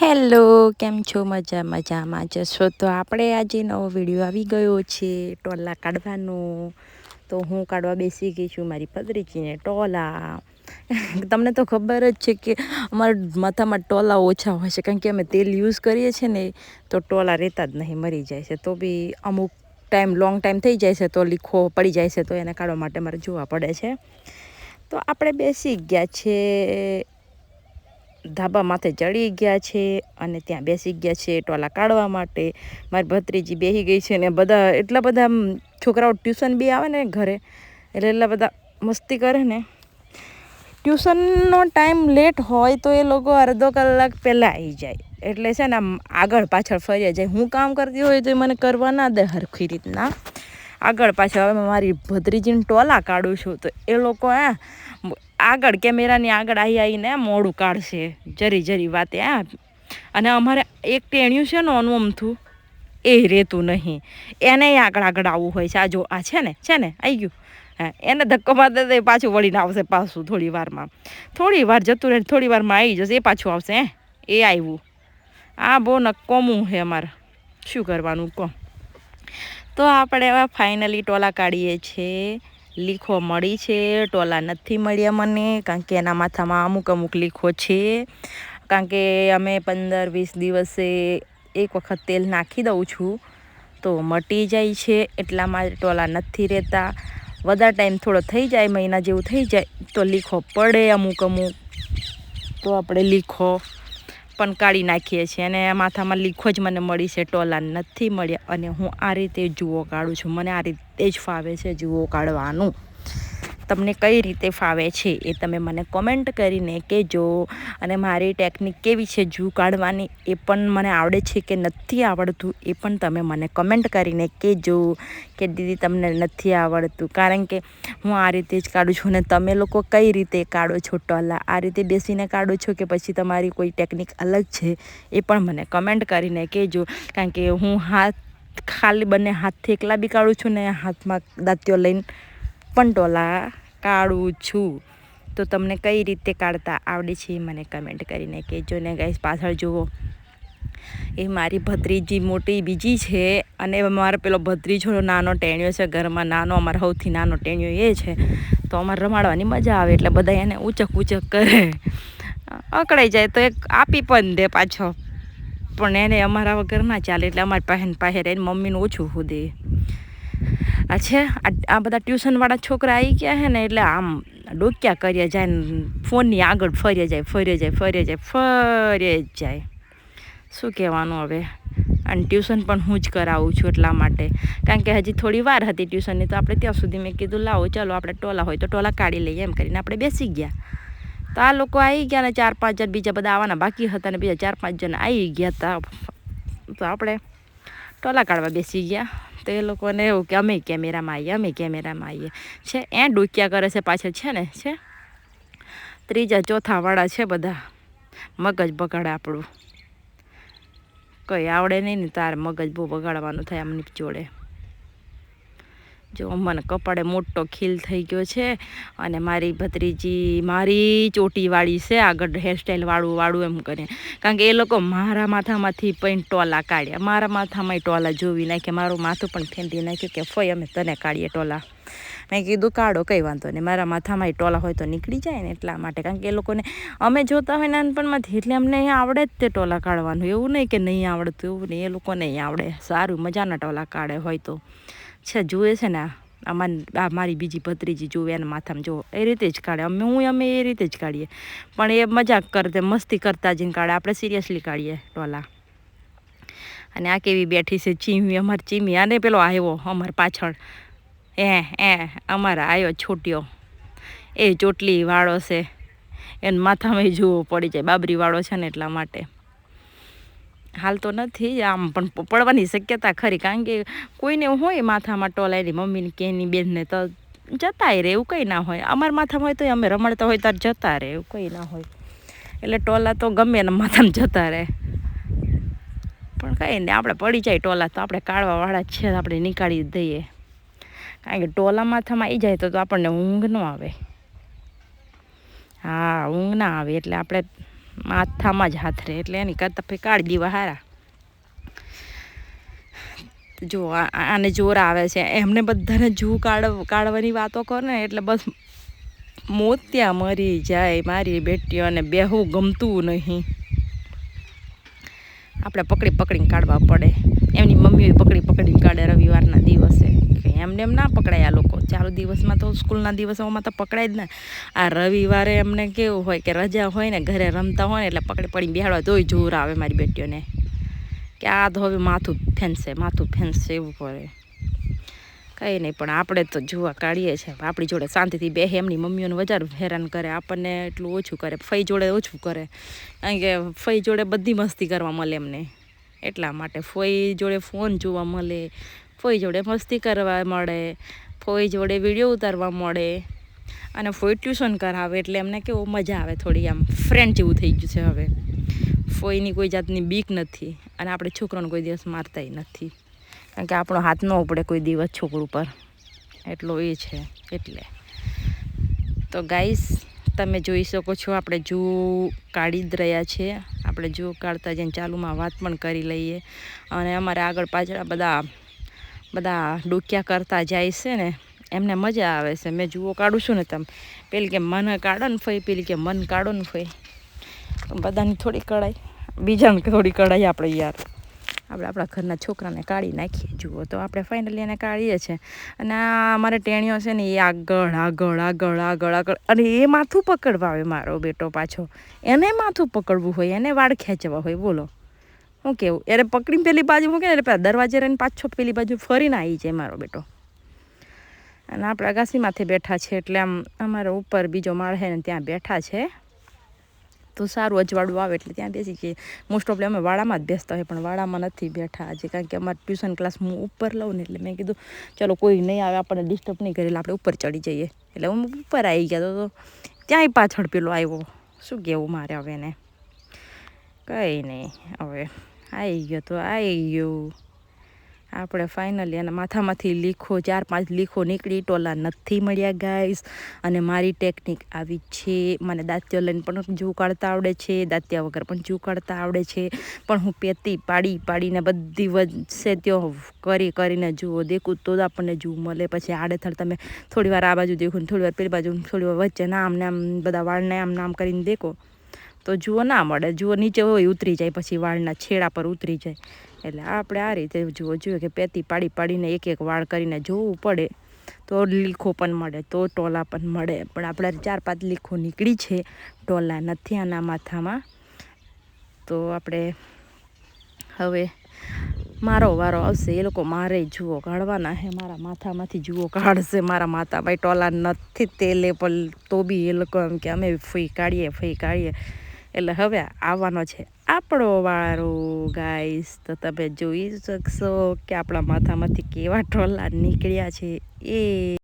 Hello, કેમ છો? મજા મજામાં જશો તો આપણે આજે નવો વીડિયો આવી ગયો છે, ટોલા કાઢવાનો. તો હું કાઢવા બેસી ગઈ છું, મારી પદરીચીને ટોલા. તમને તો ખબર જ છે કે અમારા માથામાં ટોલા ઓછા હોય છે, કારણ કે અમે તેલ યુઝ કરીએ છીએ ને, તો ટોલા રહેતા જ નહીં, મરી જાય છે. તો બી અમુક ટાઈમ, લોંગ ટાઈમ થઈ જાય છે, તો લીખો પડી જાય છે, તો એને કાઢવા માટે મારે જોવા પડે છે. તો આપણે બેસી ગયા છે ધાબા માથે ચડી ગયા છે અને ત્યાં બેસી ગયા છે ટોલા કાઢવા માટે. મારી ભત્રીજી બેસી ગઈ છે ને બધા, એટલા બધા છોકરાઓ ટ્યુશન બી આવે ને ઘરે, એટલે એટલા બધા મસ્તી કરે ને. ટ્યુશનનો ટાઈમ લેટ હોય તો એ લોકો અડધો કલાક પહેલાં આવી જાય. એટલે છે ને આમ આગળ પાછળ ફરી જાય. હું કામ કરતી હોય તો એ મને કરવા ના દે હરખી રીતના. આગળ પાછળ હવે મારી ભત્રીજીને ટોલા કાઢું છું તો એ લોકો આ આગળ, કેમેરાની આગળ આવી આવીને મોડું કાઢશે જરી જરી વાતે આ અને અમારે એક ટેણ્યું છે ને આનું અમથું, એ રહેતું નહીં. એને આગળ આગળ આવવું હોય છે. આ જો, આ છે ને છે ને આવી ગયું. હા, એને ધક્કો મારતા એ પાછું વળીને આવશે પાછું થોડી વારમાં. થોડી વાર જતું રહે થોડી વારમાં આવી જશે, એ પાછું આવશે એ આવ્યું આ બહુ નક્કોમું છે અમારે. શું કરવાનું, કહો? તો આપણે હવે ફાઇનલી ટોલા કાઢીએ છીએ. લીખો મળી છે, ટોલા નથી મળ્યા મને, કારણ કે એના માથામાં અમુક અમુક લીખો છે. કારણ કે અમે પંદર વીસ દિવસે એક વખત તેલ નાખી દઉં છું, તો મટી જાય છે એટલામાં ટોલા નથી રહેતા. વધારે ટાઈમ થોડો થઈ જાય, મહિના જેવું થઈ જાય, તો લીખો પડે અમુક અમુક. તો આપણે લીખો પણ કાઢી નાખીએ છીએ અને માથામાં લીખો જ મને મળી છે, ટોલા નથી મળ્યા અને હું આ રીતે જુઓ કાઢું છું. મને આ રીતે જ ફાવે છે જુઓ કાઢવાનું તમને કઈ રીતે ફાવે છે એ તમે મને કોમેન્ટ કરીને કહેજો. અને મારી ટેકનિક કેવી છે જૂ કાઢવાની એ પણ મને આવડે છે કે નથી આવડતું એ પણ તમે મને કમેન્ટ કરીને કહેજો કે દીદી તમને નથી આવડતું. કારણ કે હું આ રીતે જ કાઢું છું અને તમે લોકો કઈ રીતે કાઢો છો ટોલા? આ રીતે બેસીને કાઢો છો કે પછી તમારી કોઈ ટેકનિક અલગ છે? એ પણ મને કમેન્ટ કરીને કહેજો. કારણ કે હું હાથ ખાલી બંને હાથથી એકલા બી કાઢું છું ને હાથમાં દાંતીઓ લઈને પણ ટોલા કાઢું છું. તો તમને કઈ રીતે કાઢતા આવડે છે મને કમેન્ટ કરીને કહેજો ને ગાઈસ પાછળ જુઓ. એ મારી ભત્રીજી મોટી બીજી છે અને મારો પેલો ભત્રીજો નાનો ટેણિયો છે ઘરમાં. નાનો, અમારો સૌથી નાનો ટેણિયો એ છે. તો અમારે રમાડવાની મજા આવે એટલે બધા એને ઊંચક ઊંચક કરે. અકળાઈ જાય તો એક આપી પણ દે પાછો. પણ એને અમારા વગર ના ચાલે એટલે અમારી પાસે પાસે રહીને મમ્મીનું ઓછું ખુદે આ છે? આ બધા ટ્યુશનવાળા છોકરા આવી ગયા છે ને એટલે આમ ડોક્યા કરીએ જાય ને ફોનની આગળ ફરી જાય ફરી જાય ફરી જાય ફરી જાય. શું કહેવાનું હવે? અને ટ્યુશન પણ હું જ કરાવું છું એટલા માટે. કારણ કે હજી થોડી વાર હતી ટ્યુશનની, તો આપણે ત્યાં સુધી મેં કીધું, લાવો, ચાલો, આપણે ટોલા હોય તો ટોલા કાઢી લઈએ, એમ કરીને આપણે બેસી ગયા. તો આ લોકો આવી ગયા ને ચાર પાંચ જણ, બીજા બધા આવવાના બાકી હતા ને બીજા ચાર પાંચ જણ આવી ગયા હતા તો આપણે ટોલા કાઢવા બેસી ગયા. તો એ લોકોને એવું કે, અમે કેમેરામાં આવીએ, અમે કેમેરામાં આવીએ. છે એ ડૂક્યા કરે છે પાછળ, છે ને, છે? ત્રીજા ચોથાવાળા છે બધા. મગજ બગાડે આપણું. કંઈ આવડે નહીં ને તારે મગજ બહુ બગાડવાનું થાય આમની જોડે. જો, મને કપાળે મોટો ખીલ થઈ ગયો છે અને મારી ભત્રીજી મારી ચોટીવાળી છે, આગળ હેરસ્ટાઈલ વાળું એમ કરે કારણ કે એ લોકો મારા માથામાંથી પણ ટોલા કાઢ્યા. મારા માથામાં ટોલા જોવી નાખ્યા. મારું માથું પણ ફેંદી નાખ્યું કે ફઈ, અમે તને કાઢીએ ટોલા. મેં કીધું, કાઢો, કંઈ વાંધો નહીં. મારા માથામાં ટોલા હોય તો નીકળી જાય ને એટલા માટે. કારણ કે એ લોકોને અમે જોતા હોય નાનપણમાંથી, એટલે અમને અહીંયા આવડે જ તે ટોલા કાઢવાનું. એવું નહીં કે નહીં આવડતું, એવું નહીં. એ લોકોને અહીં આવડે. સારું, મજાના ટોલા કાઢે હોય તો. છે, જુએ છે ને આ મારી બીજી ભત્રીજી જુએ એના માથામાં જુઓ. એ રીતે જ કાઢે. અમે, હું, અમે એ રીતે જ કાઢીએ. પણ એ મજાક કરતે, મસ્તી કરતા જઈને કાઢે. આપણે સિરિયસલી કાઢીએ ટોલા. અને આ કેવી બેઠી છે, ચીમી. અમારી ચીમી. અને પેલો આવ્યો, અમાર પાછળ. એ એ, અમારા આવ્યો છોટ્યો. એ ચોટલી વાળો છે. એને માથામાં જોવો પડી જાય. બાબરી વાળો છે ને એટલા માટે. હાલ તો નથી, આમ પણ પડવાની શક્યતા ખરી, કારણ કે કોઈને હોય માથામાં ટોલાયેલી મમ્મીને કે એની બેનને તો જતાય રહે એવું કંઈ ના હોય. અમારા માથામાં હોય તો અમે રમડતા હોય ત્યારે જતા રહે એવું કંઈ ના હોય. એટલે ટોલા તો ગમે એના માથામાં જતા રહે પણ કંઈ નહીં, આપણે પડી જાય ટોલા તો આપણે કાઢવાવાળા છે, આપણે નીકાળી દઈએ. કારણ કે ટોલા માથામાં આવી જાય તો આપણને ઊંઘ ન આવે. હા, ઊંઘ ના આવે, એટલે આપણે માથામાં જ હાથ રહે એટલે એની કરતાં પછી કાઢી દેવા હારા જો આને જોર આવે છે. એમને બધાને જૂ કાઢ કાઢવાની વાતો કરો ને એટલે બસ મોત્યા મરી જાય, મારી બેટીઓને બેહવું ગમતું નહીં. આપણે પકડી પકડીને કાઢવા પડે. એમની મમ્મીઓ પકડી પકડીને કાઢે રવિવારના દિવસે. કે એમને એમ ના પકડાય આ લોકો. ચાલુ દિવસમાં તો સ્કૂલના દિવસોમાં તો પકડાય જ ને. આ રવિવારે એમને કેવું હોય કે રજા હોય ને, ઘરે રમતા હોય ને એટલે પકડી પડીને બેહાડવા તોય જોર આવે મારી બેટીઓને. કે આ તો હવે માથું ફેંસે માથું ફેંસે એવું કરે. કંઈ નહીં, પણ આપણે તો જોવા કાઢીએ છીએ. આપણી જોડે શાંતિથી બે એમની મમ્મીઓને વધારે હેરાન કરે, આપણને એટલું ઓછું કરે, ફઈ જોડે ઓછું કરે. કારણ કે ફઈ જોડે બધી મસ્તી કરવા મળે એમને. એટલા માટે ફોઈ જોડે ફોન જોવા મળે ફોઈ જોડે મસ્તી કરવા મળે, ફોઈ જોડે વીડિયો ઉતારવા મળે અને ફોઈ ટ્યુશન કરાવે એટલે એમને કેવું મજા આવે થોડી આમ. ફ્રેન્ડ જેવું થઈ ગયું છે હવે. ફોઈની કોઈ જાતની બીક નથી અને આપણે છોકરાને કોઈ દિવસ મારતાય નથી. કારણ કે આપણો હાથ ન ઉપડે કોઈ દિવસ છોકરું પર. એટલો એ છે એટલે. તો ગાઈસ તમે જોઈ શકો છો આપણે જૂ કાઢી જ રહ્યા છીએ આપણે જુઓ કાઢતા જઈને ચાલુમાં વાત પણ કરી લઈએ. અને અમારે આગળ પાછળ બધા બધા ડોક્યા કરતા જાય છે ને, એમને મજા આવે છે. મેં જુઓ કાઢું છું ને તમે, પેલી કે મન કાઢો ને ફઈ, પેલી કે મન કાઢો ને ફઈ. બધાની થોડી કઢાઈ બીજાને થોડી કઢાઈ આપણે યાર. આપણે આપણા ઘરના છોકરાને કાઢી નાખીએ. જુઓ તો આપણે ફાઇનલી એને કાઢીએ છીએ અને આ અમારે ટેણીઓ છે ને, એ આગળ આગળ આગળ આગળ આગળ, અને એ માથું પકડવા આવે મારો બેટો પાછો. એને માથું પકડવું હોય, એને વાળ ખેંચવા હોય, બોલો. શું કેવું? એને પકડીને પેલી બાજુ મૂકે ને એટલે પેલા દરવાજે રહીને પાછો પેલી બાજુ ફરીને આવી જાય મારો બેટો. અને આપણે અગાસીમાંથી બેઠા છે એટલે આમ અમારા ઉપર બીજો માળ છે ને ત્યાં બેઠા છે. તો સારું અજવાળું આવે એટલે ત્યાં બેસી જઈએ. મોસ્ટ ઓફલી અમે વાડામાં જ બેસતા હોય પણ વાડામાં નથી બેઠા આજે કારણ કે અમારે ટ્યુશન ક્લાસ હું ઉપર લઉં ને એટલે મેં કીધું, ચલો કોઈ નહીં આવે, આપણને ડિસ્ટર્બ નહીં કરે એટલે આપણે ઉપર ચડી જઈએ. એટલે હું ઉપર આવી ગયા તો ત્યાંય પાછળ પેલો આવ્યો. શું કહેવું મારે હવે એને? કંઈ નહીં, હવે આવી ગયો તો આવી ગયો. આપણે ફાઇનલી એના માથામાંથી લીખો, ચાર પાંચ લીખો નીકળી, ટોલા નથી મળ્યા ગાઈસ અને મારી ટેકનિક આવી છે. મને દાંતિયો લઈને પણ જૂ કાઢતા આવડે છે, દાંતિયા વગર પણ જૂ કાઢતા આવડે છે. પણ હું પેતી પાડી, પાડીને બધી વચ્ચે ત્યો કરી, કરીને જુઓ. દેખું તો જ આપણને જૂ મળે. પછી આડેથડ તમે થોડીવાર આ બાજુ દેખો ને થોડી વાર પેલી બાજુ થોડી વાર વચ્ચે નામ ને આમ બધા વાળને આમ નામ કરીને દેખો. તો જુઓ ના મળે. જુઓ નીચે હોય ઉતરી જાય, પછી વાળના છેડા પર ઉતરી જાય. એટલે આપણે આ રીતે જુઓ જોઈએ કે પેતી પાડી પાડીને એક એક વાળ કરીને જોવું પડે તો લીખો પણ મળે, તો ટોલા પણ મળે. પણ આપણે ચાર પાંચ લીખો નીકળી છે ટોલા નથી આના માથામાં. તો આપણે હવે મારો વારો આવશે. એ લોકો મારે જુઓ કાઢવાના હે, મારા માથામાંથી જુઓ કાઢશે. મારા માથા ભાઈ ટોલા નથી તે પણ તો બી એ લોકો એમ કે અમે ફઈ કાઢીએ ફઈ કાઢીએ. એટલે હવે આવવાનો છે આપણો વારો ગાઈસ તો તમે જોઈ શકશો કે આપણા માથામાંથી કેવા ટોલા નીકળ્યા છે. એ